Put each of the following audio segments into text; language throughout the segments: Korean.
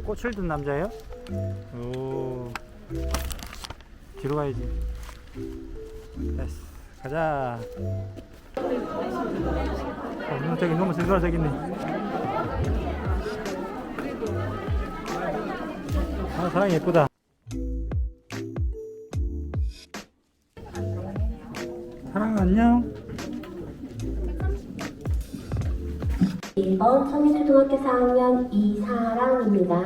꽃을 든 남자예요? 오. 뒤로 가야지. 됐어. 가자. 어, 너 저기 너무 슬퍼 저기 있네. 아 사랑이 예쁘다. 사랑 안녕 1번 청일초등학교 4학년 이사랑입니다.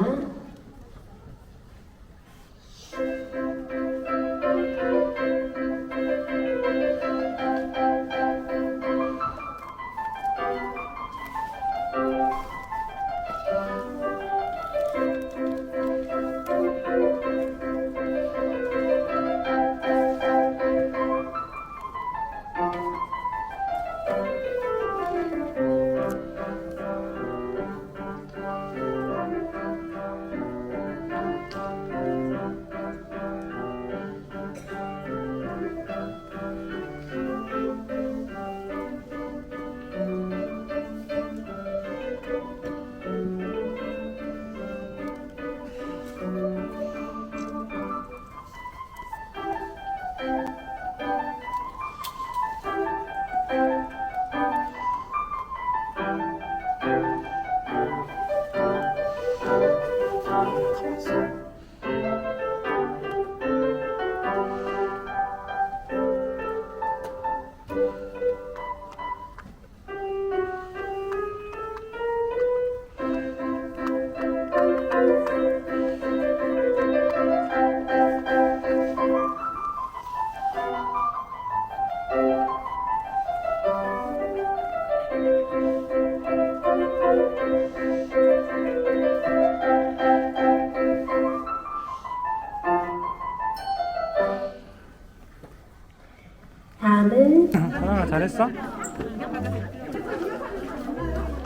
다 잘했어?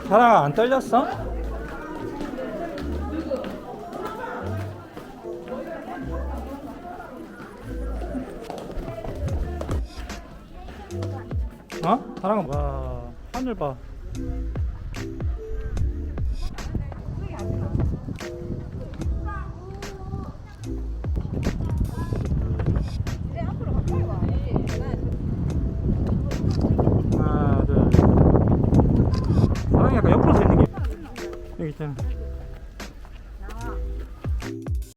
사랑아 안 떨렸어? 어? 사랑아 와 하늘 봐 사랑이 약간 옆으로 서 있는 게 여기 있잖아